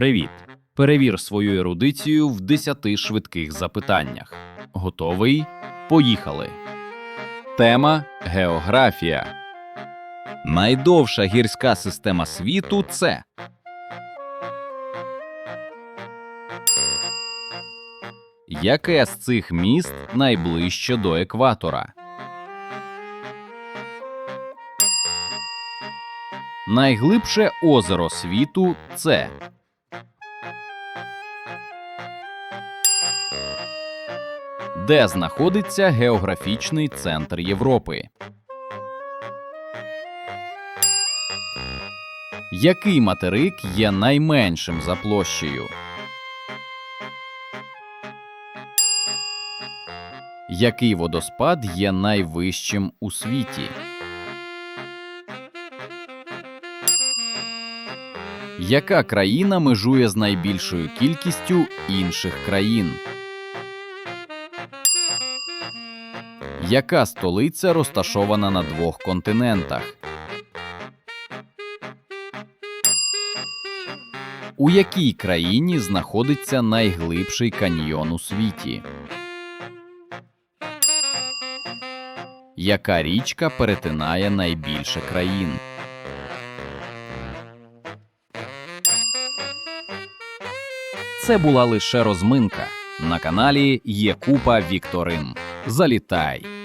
Привіт! Перевір свою ерудицію в 10 швидких запитаннях. Готовий? Поїхали. Тема Географія. Найдовша гірська система світу це. Яке з цих міст найближче до екватора? Найглибше озеро світу це. Де знаходиться географічний центр Європи? Який материк є найменшим за площею? Який водоспад є найвищим у світі? Яка країна межує з найбільшою кількістю інших країн? Яка столиця розташована на двох континентах? У якій країні знаходиться найглибший каньйон у світі? Яка річка перетинає найбільше країн? Це була лише розминка. На каналі є купа вікторин. Залітай!